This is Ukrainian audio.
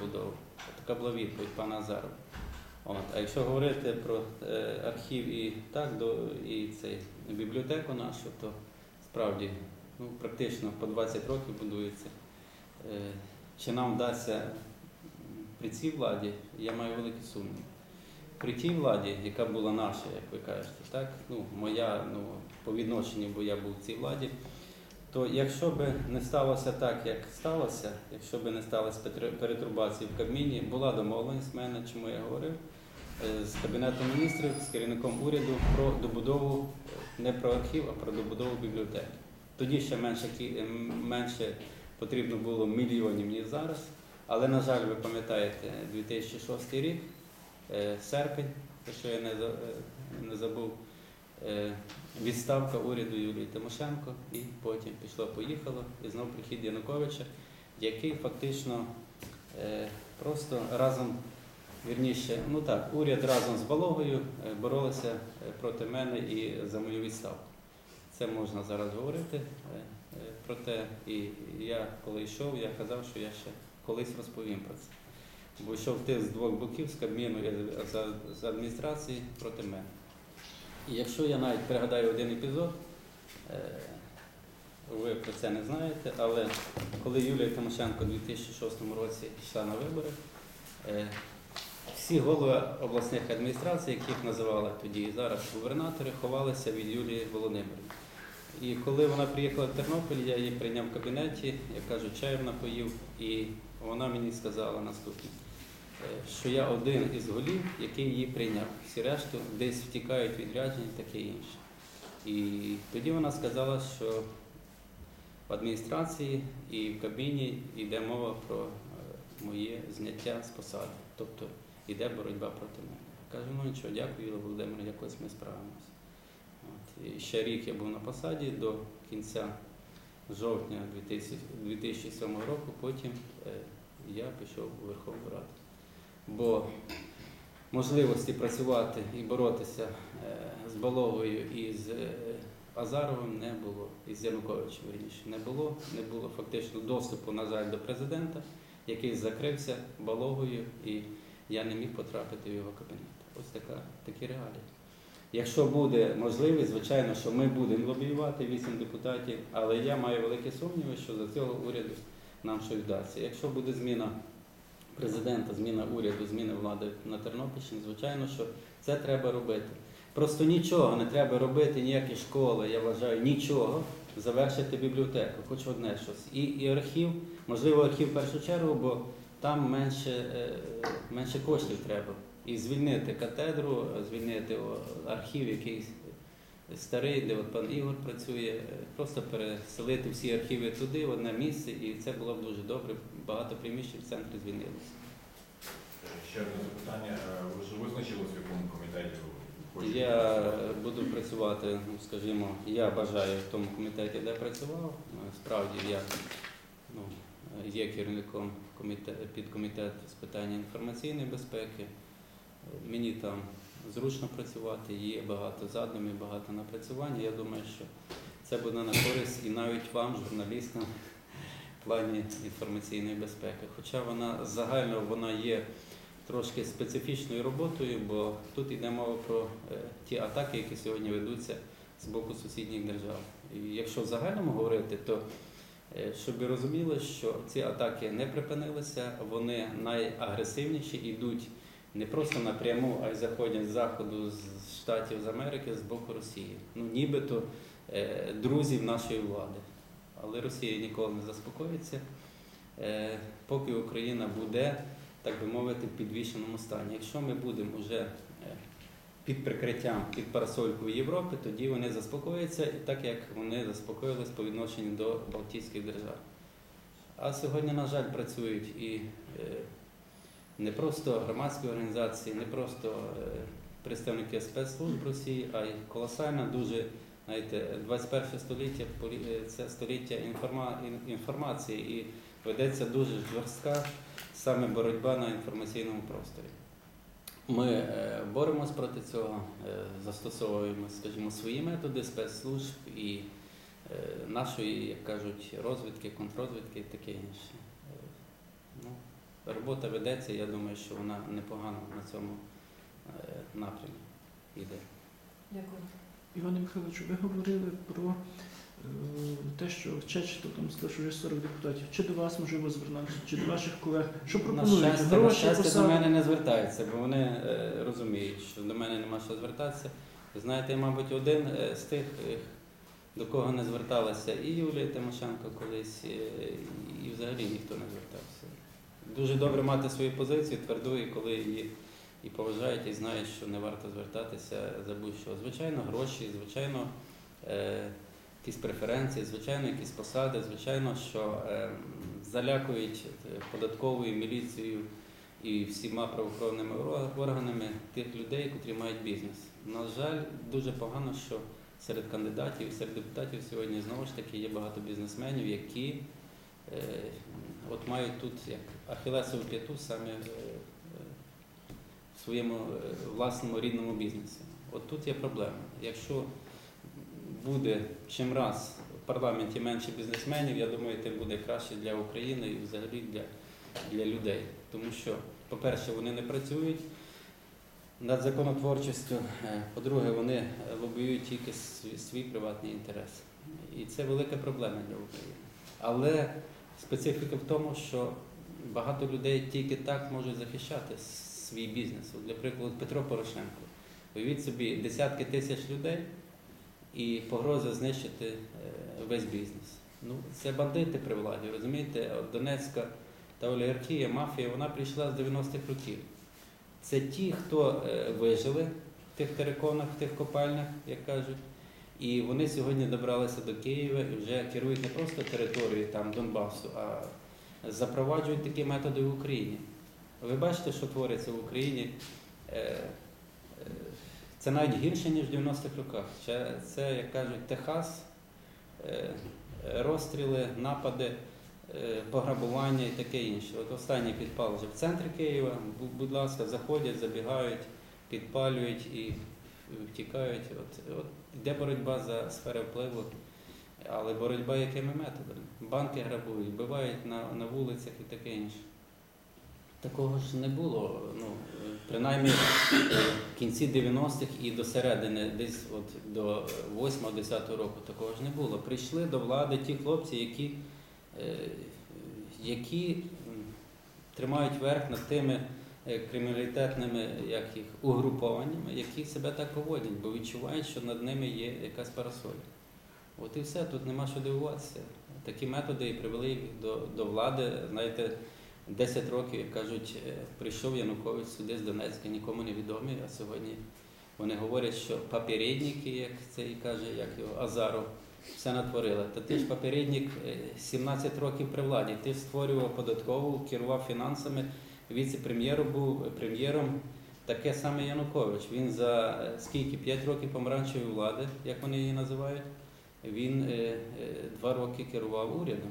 будову. Така була відповідь пана Азарова. От. А якщо говорити про е, архів і так, до, і цей, бібліотеку нашу, то справді ну, практично по 20 років будується. Е, чи нам вдасться при цій владі, я маю великі сумніви. При тій владі, яка була наша, як ви кажете, так, ну, моя ну, по відношенню, бо я був в цій владі, то якщо б не сталося так, як сталося, якщо б не сталося перетрубації в Кабміні, була домовленість в мене, чому я говорив, е, з Кабінетом міністрів, з керівником уряду про добудову е, не про архів, а про добудову бібліотеки. Тоді ще менше, ем, менше потрібно було мільйонів, ніж зараз. Але, на жаль, ви пам'ятаєте, 2006 рік, е, серпень, те, що я не, за- е, не забув, е, відставка уряду Юлії Тимошенко, і потім пішло-поїхало, і знов прихід Януковича, який фактично е, просто разом, вірніше, ну так, уряд разом з Балогою е, боролися е, проти мене і за мою відставку. Це можна зараз говорити. е, е, Проте і я, коли йшов, я казав, що я ще колись розповім про це. Бо йшов ти з двох боків, з Кабміну з адміністрації проти мене. І якщо я навіть пригадаю один епізод, е, ви про це не знаєте, але коли Юлія Тимошенко у 2006 році йшла на вибори, е, всі голови обласних адміністрацій, яких називали тоді і зараз губернатори, ховалися від Юлії Володимирівни. І коли вона приїхала в Тернопіль, я її прийняв в кабінеті, я кажу, чаєм напоїв, і вона мені сказала наступне, що я один із голів, який її прийняв. Всі решту десь втікають відрядження і таке інше. І тоді вона сказала, що в адміністрації і в кабіні йде мова про е, моє зняття з посади. Тобто йде боротьба проти мене. Кажу, ну нічого, дякую, Юлія Володимир, якось ми справимося. Ще рік я був на посаді до кінця жовтня 2007 року, потім е, я пішов у Верховну Раду. Бо можливості працювати і боротися е, з Баловою і з е, Азаровим не було, і з Януковичем вірніше, не було. Не було фактично доступу, на жаль, до президента, який закрився Баловою, і я не міг потрапити в його кабінет. Ось така, такі реалії. Якщо буде можливість, звичайно, що ми будемо лобіювати вісім депутатів, але я маю великі сумніви, що за цього уряду нам щось вдасться. Якщо буде зміна президента, зміна уряду, зміна влади на Тернопільщині, звичайно, що це треба робити. Просто нічого не треба робити, ніякі школи, я вважаю, нічого. Завершити бібліотеку, хоч одне щось. І, і архів, можливо, архів в першу чергу, бо там менше, е, менше коштів треба. І звільнити катедру, звільнити архів якийсь старий, де от пан Ігор працює, е, просто переселити всі архіви туди, в одне місце, і це було б дуже добре. Багато приміщень в центрі звільнилося. Ще одне запитання. Е, Ви ж визначились, в якому комітеті ви хочете? Я буду працювати, ну скажімо, я бажаю в тому комітеті, де працював. Е, Справді я ну, є керівником комітету, підкомітету з питання інформаційної безпеки. Е, Мені там зручно працювати, є багато задумів, багато напрацювань. Я думаю, що це буде на користь і навіть вам, журналістам, в плані інформаційної безпеки. Хоча вона загально вона є трошки специфічною роботою, бо тут йде мова про е, ті атаки, які сьогодні ведуться з боку сусідніх держав. І якщо в загальному говорити, то е, щоб ви розуміли, що ці атаки не припинилися, вони найагресивніші йдуть не просто напряму, а й заходять з заходу, з Штатів з Америки, з боку Росії. Ну, нібито е, друзів нашої влади. Але Росія ніколи не заспокоїться, е, поки Україна буде, так би мовити, в підвішеному стані. Якщо ми будемо вже е, під прикриттям, під парасолькою Європи, тоді вони заспокояться, так як вони заспокоїлись по відношенню до Балтійських держав. А сьогодні, на жаль, працюють і е, не просто громадські організації, не просто е, представники спецслужб Росії, а й колосальна дуже, знаєте, 21 століття е, це століття інформа- інформації і ведеться дуже жорстка саме боротьба на інформаційному просторі. Ми е, боремось проти цього, застосовуємо, скажімо, свої методи спецслужб і нашої, як кажуть, розвідки, контррозвідки і таке інше. Робота ведеться, я думаю, що вона непогано на цьому е, напрямі йде. Дякую. Іване Михайловичу, ви говорили про е, те, що Чечето там сказав, що вже 40 депутатів. Чи до вас можливо звернутися, чи до ваших колег? Що На пропонують? щастя, на Гроші, щастя до мене не звертаються, бо вони е, розуміють, що до мене нема що звертатися. Ви знаєте, я, мабуть, один з тих, до кого не зверталася і Юлія Тимошенко колись, і взагалі ніхто не звертався. Дуже добре мати свою позицію, тверду, і коли її і поважають, і знають, що не варто звертатися за будь-що. Звичайно, гроші, звичайно, е, якісь преференції, звичайно, якісь посади, звичайно, що е, залякують е, податковою міліцією і всіма правоохоронними органами тих людей, котрі мають бізнес. На жаль, дуже погано, що серед кандидатів серед депутатів сьогодні знову ж таки є багато бізнесменів, які от мають тут як ахілесову п'яту саме е, е, в своєму е, власному рідному бізнесі. От тут є проблема. Якщо буде чим раз в парламенті менше бізнесменів, я думаю, тим буде краще для України і взагалі для, для людей. Тому що, по-перше, вони не працюють над законотворчістю, е, по-друге, вони е, лобіюють тільки свій приватний інтерес. І це велика проблема для України. Але специфіка в тому, що багато людей тільки так можуть захищати свій бізнес. От, Для прикладу, Петро Порошенко. Уявіть собі, десятки тисяч людей і погроза знищити е, весь бізнес. Ну, це бандити при владі, розумієте? От Донецька та олігархія, мафія, вона прийшла з 90-х років. Це ті, хто е, вижили в тих териконах, в тих копальнях, як кажуть. І вони сьогодні добралися до Києва і вже керують не просто територією там, Донбасу, а запроваджують такі методи в Україні. Ви бачите, що твориться в Україні. Е, е, Це навіть гірше, ніж в 90-х роках. Це, як кажуть, Техас, е, розстріли, напади, пограбування і таке інше. От останній підпал вже в центрі Києва. Будь ласка, заходять, забігають, підпалюють і втікають. От, от йде боротьба за сфери впливу, але боротьба якими методами? Банки грабують, вбивають на, на вулицях і таке інше. Такого ж не було. Ну, принаймні е, в кінці 90-х і до середини, десь от до 8-10 року такого ж не було. Прийшли до влади ті хлопці, які, е, які тримають верх над тими криміналітетними як їх, угрупованнями, які себе так поводять, бо відчувають, що над ними є якась парасоля. От і все, тут нема що дивуватися. Такі методи і привели їх до, до влади. Знаєте, 10 років, як кажуть, е, прийшов Янукович сюди з Донецька, нікому не відомий, а сьогодні вони говорять, що попередники, як це і каже, як його Азаров, все натворили. Та ти ж попередник е, 17 років при владі, ти створював податкову, керував фінансами, віце-прем'єром був прем'єром. Таке саме Янукович. Він за е, скільки? 5 років помаранчевої влади, як вони її називають, він е, е, два роки керував урядом.